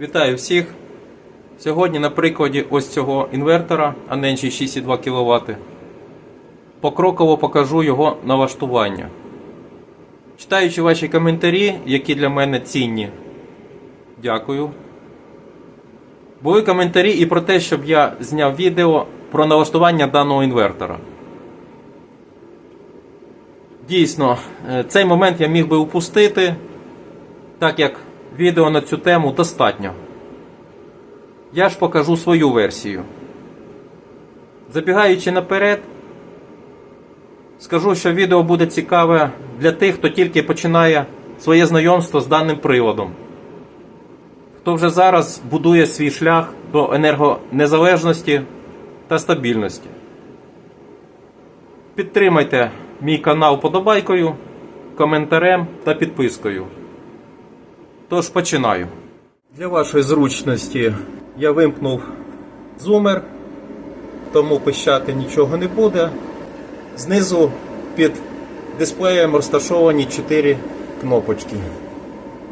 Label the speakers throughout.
Speaker 1: Вітаю всіх! Сьогодні на прикладі ось цього інвертора Anenji 6,2 кВт покроково покажу його налаштування. Читаючи ваші коментарі, які для мене цінні, дякую. Були коментарі і про те, щоб я зняв відео про налаштування даного інвертора. Дійсно, е, цей момент я міг би упустити, так як відео на цю тему достатньо. Я ж покажу свою версію. Забігаючи наперед, скажу, що відео буде цікаве для тих, хто тільки починає своє знайомство з даним приладом. Хто вже зараз будує свій шлях до енергонезалежності та стабільності. Підтримайте мій канал подобайкою, коментарем та підпискою. Тож починаю. Для вашої зручності я вимкнув зумер, тому пищати нічого не буде. Знизу під дисплеєм розташовані 4 кнопочки.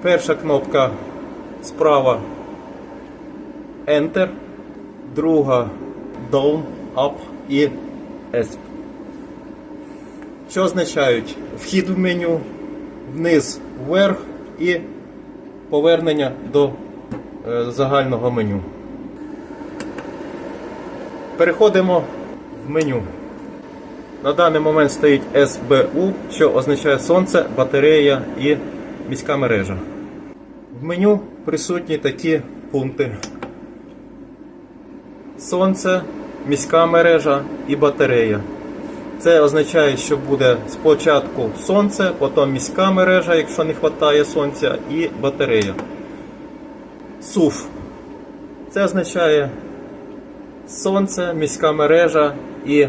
Speaker 1: Перша кнопка справа Enter, друга Down, Up і Escape. Що означають вхід в меню, вниз вверх і повернення до е, загального меню. Переходимо в меню. На даний момент стоїть SBU, що означає сонце, батарея і міська мережа. В меню присутні такі пункти: сонце, міська мережа і батарея. Це означає, що буде спочатку сонце, потім міська мережа, якщо не вистачає сонця, і батарея. СУФ. Це означає сонце, міська мережа і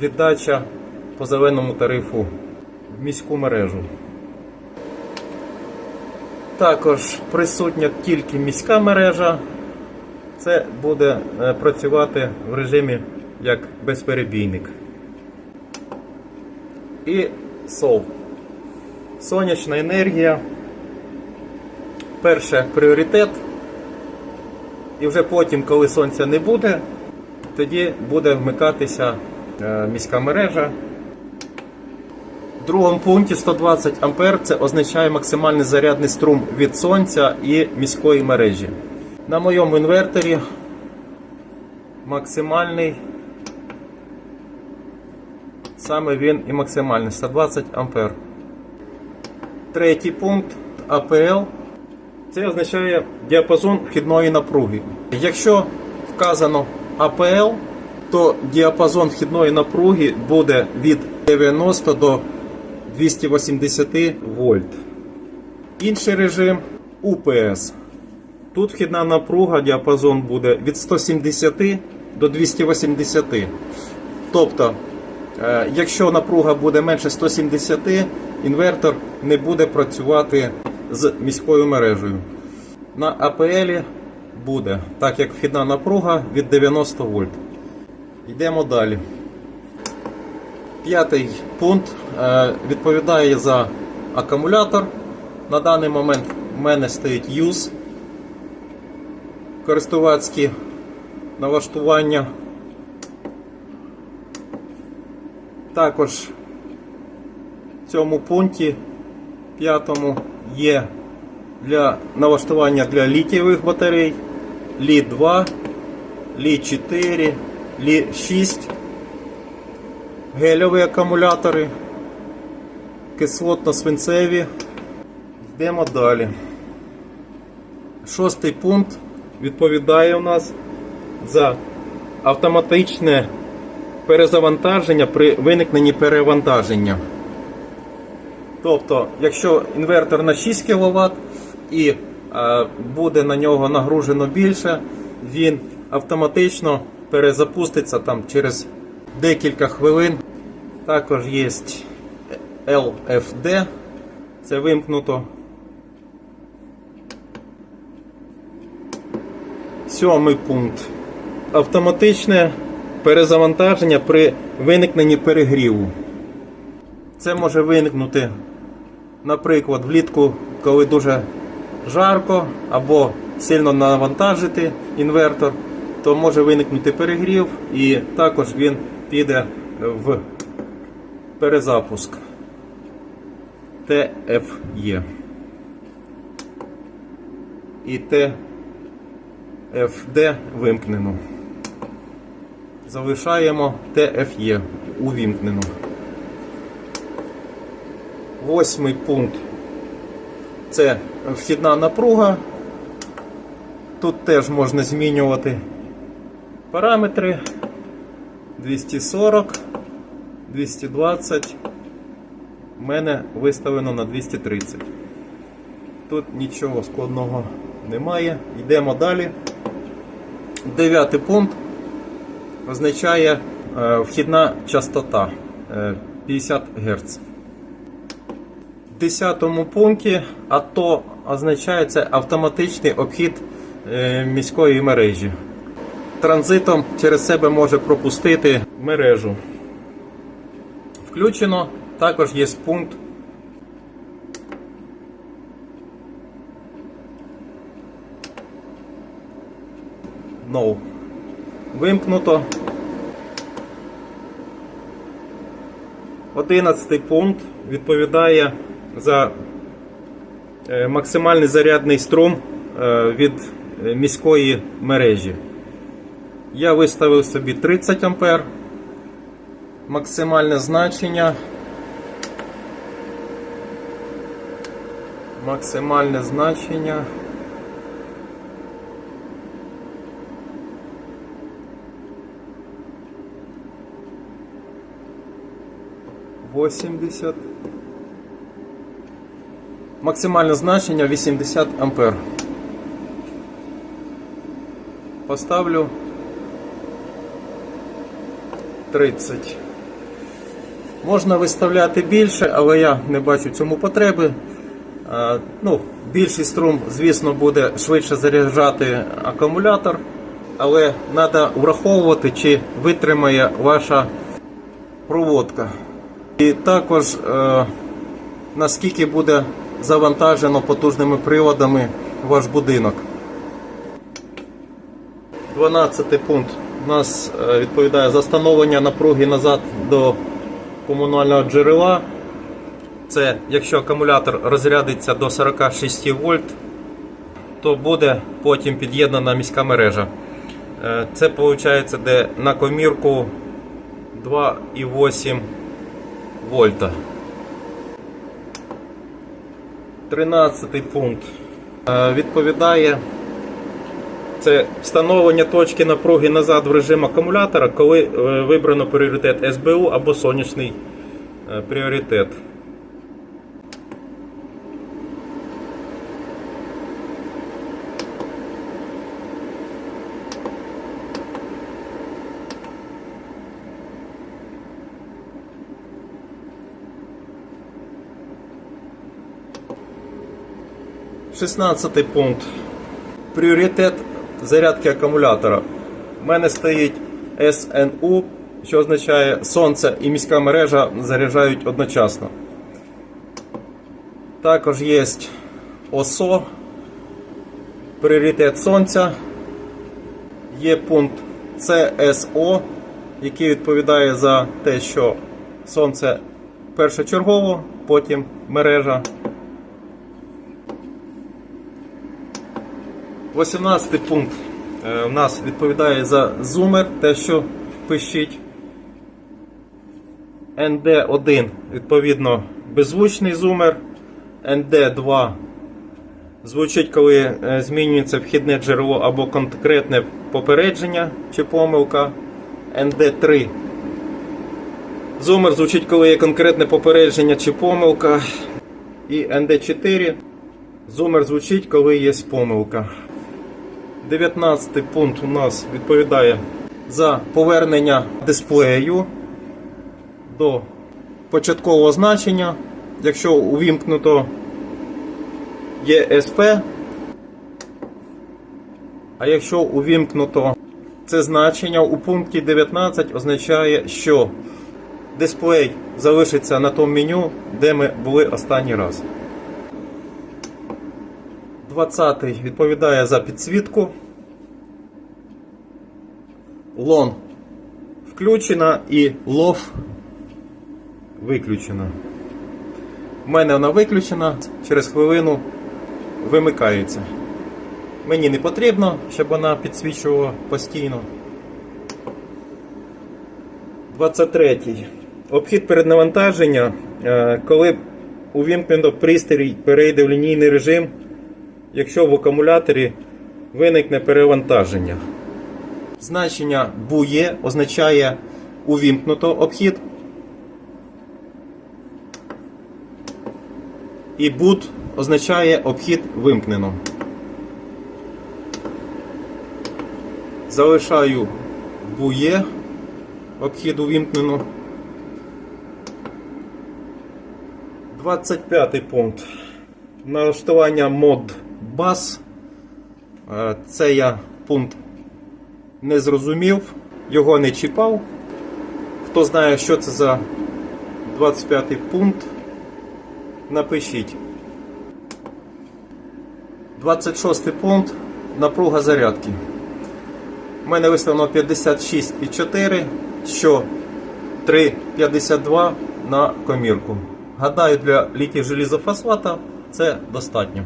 Speaker 1: віддача по зеленому тарифу в міську мережу. Також присутня тільки міська мережа. Це буде е, працювати в режимі як безперебійник. І сол. Сонячна енергія. Перше пріоритет. І вже потім, коли сонця не буде, тоді буде вмикатися е, міська мережа. В другому пункті 120 А це означає максимальний зарядний струм від сонця і міської мережі. На моєму інверторі максимальний Саме він і максимальний 120 А. Третій пункт АПЛ. Це означає діапазон вхідної напруги. Якщо вказано АПЛ, то діапазон вхідної напруги буде від 90 до 280 вольт. Інший режим УПС. Тут вхідна напруга, діапазон буде від 170 до 280. Тобто Якщо напруга буде менше 170, інвертор не буде працювати з міською мережею. На АПЛ буде, так як вхідна напруга від 90 вольт. Йдемо далі. П'ятий пункт е, відповідає за акумулятор. На даний момент в мене стоїть UZ. Користувацькі налаштування. Також в цьому пункті п'ятому є для налаштування для літієвих батарей лі 2 лі 4 лі 6 гельові акумулятори, кислотно-свинцеві. Йдемо далі. Шостий пункт відповідає у нас за автоматичне перезавантаження при виникненні перевантаження. Тобто, якщо інвертор на 6 кВт і е, буде на нього нагружено більше, він автоматично перезапуститься там через декілька хвилин. Також є LFD, це вимкнуто. Сьомий пункт. Автоматичне перезавантаження при виникненні перегріву. Це може виникнути, наприклад, влітку, коли дуже жарко або сильно навантажити інвертор, то може виникнути перегрів і також він піде в перезапуск TFE. І TFD вимкнено. Залишаємо TFE увімкнено. Восьмий пункт це вхідна напруга. Тут теж можна змінювати параметри 240, 220. У мене виставлено на 230. Тут нічого складного немає. Йдемо далі. Дев'ятий пункт означає е, вхідна частота е, 50 Гц. В 10 пункті АТО означає це автоматичний обхід е, міської мережі. Транзитом через себе може пропустити мережу. Включено. Також є пункт No. Вимкнуто. Одинадцятий пункт відповідає за е, максимальний зарядний струм е, від е, міської мережі. Я виставив собі 30 А. Максимальне значення. Максимальне значення. Восімдесят. Максимальне значення 80 ампер. Поставлю 30. Можна виставляти більше, але я не бачу цьому потреби. А, Ну, більший струм, звісно, буде швидше заряджати акумулятор, але треба враховувати, чи витримає ваша проводка. І також е, наскільки буде завантажено потужними приводами ваш будинок. 12 пункт у нас е, відповідає за встановлення напруги назад до комунального джерела. Це якщо акумулятор розрядиться до 46 вольт, то буде потім під'єднана міська мережа. Е, Це виходить, де на комірку 2,8 вольта. 13 пункт е, відповідає це встановлення точки напруги назад в режим акумулятора, коли е, вибрано пріоритет СБУ або сонячний е, пріоритет. Шістнадцятий пункт. Пріоритет зарядки акумулятора. У мене стоїть СНУ, що означає сонце і міська мережа заряджають одночасно. Також є ОСО, пріоритет сонця. Є пункт ЦСО, який відповідає за те, що сонце першочергово, потім мережа. 18 пункт е, у нас відповідає за зумер, те, що пишіть. ND1 відповідно беззвучний зумер. ND2 звучить, коли е, змінюється вхідне джерело або конкретне попередження чи помилка. ND3 Зумер звучить, коли є конкретне попередження чи помилка. І ND4 Зумер звучить, коли є помилка. 19 пункт у нас відповідає за повернення дисплею до початкового значення, якщо увімкнуто ЄСП, а якщо увімкнуто це значення у пункті 19 означає, що дисплей залишиться на тому меню, де ми були останній раз. 20 відповідає за підсвітку. Лон включена і лов виключена. У мене вона виключена, через хвилину вимикається. Мені не потрібно, щоб вона підсвічувала постійно. 23. Обхід переднавантаження, е, коли увімкнено пристрій перейде в лінійний режим, якщо в акумуляторі виникне перевантаження. Значення бує означає увімкнуто обхід. І boot означає обхід вимкнено. Залишаю бує. Обхід увімкнено. 25 пункт. Налаштування мод бас. Е, Це я пункт не зрозумів, його не чіпав. Хто знає, що це за 25 пункт, напишіть. 26 пункт. Напруга зарядки. У мене виставлено 56,4, що 3,52 на комірку. Гадаю, для літій желізофосфата це достатньо.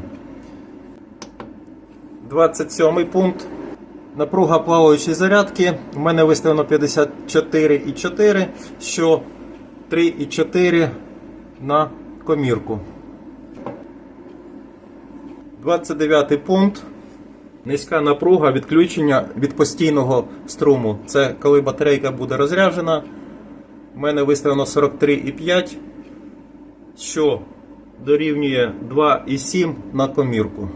Speaker 1: 27 пункт. Напруга плаваючої зарядки. У мене виставлено 54,4, що 3,4 на комірку. 29 пункт. Низька напруга відключення від постійного струму. Це коли батарейка буде розряджена. У мене виставлено 43,5, що дорівнює 2,7 на комірку.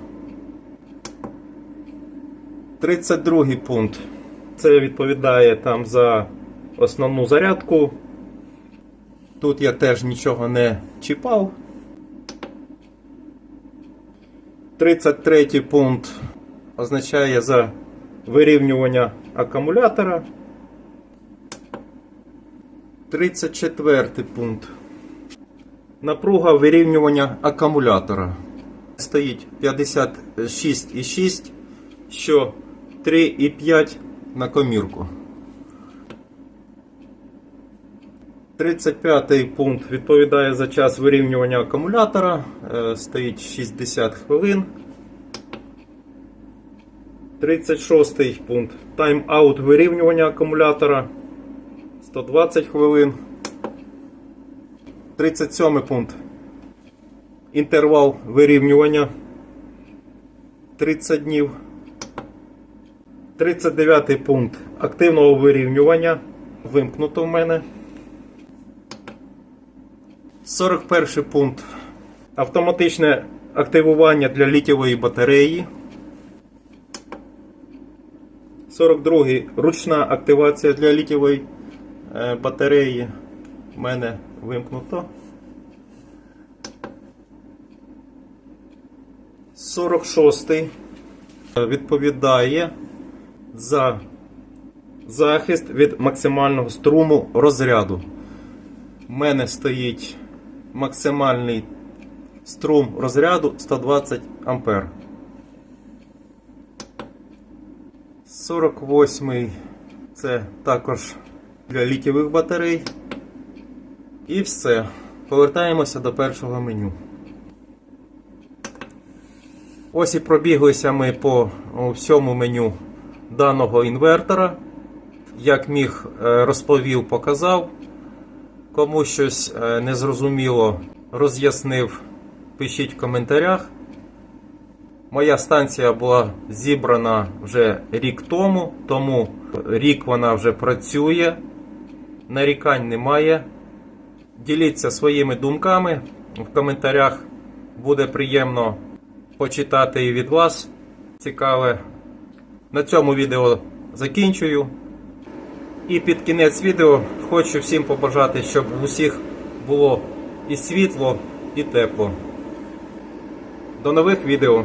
Speaker 1: 32 пункт. Це відповідає там за основну зарядку. Тут я теж нічого не чіпав. 33 пункт означає за вирівнювання акумулятора. 34 пункт. Напруга вирівнювання акумулятора. Стоїть 56,6, що 3,5 на комірку. 35 пункт відповідає за час вирівнювання акумулятора. Е, Стоїть 60 хвилин. 36 пункт. Тайм-аут вирівнювання акумулятора 120 хвилин. 37 пункт. Інтервал вирівнювання 30 днів. 39 пункт активного вирівнювання. Вимкнуто в мене. 41 пункт. Автоматичне активування для літієвої батареї. 42 ручна активація для літієвої е, батареї. У мене вимкнуто. 46 відповідає за захист від максимального струму розряду. У мене стоїть максимальний струм розряду 120 ампер. 48 це також для літієвих батарей. І все. Повертаємося до першого меню. Ось і пробіглися ми по всьому меню даного інвертора. Як міг, е, розповів, показав. Кому щось е, незрозуміло роз'яснив, пишіть в коментарях. Моя станція була зібрана вже рік тому, тому рік вона вже працює, нарікань немає. Діліться своїми думками в коментарях. Буде приємно почитати і від вас. Цікаве. На цьому відео закінчую. І під кінець відео хочу всім побажати, щоб у всіх було і світло, і тепло. До нових відео.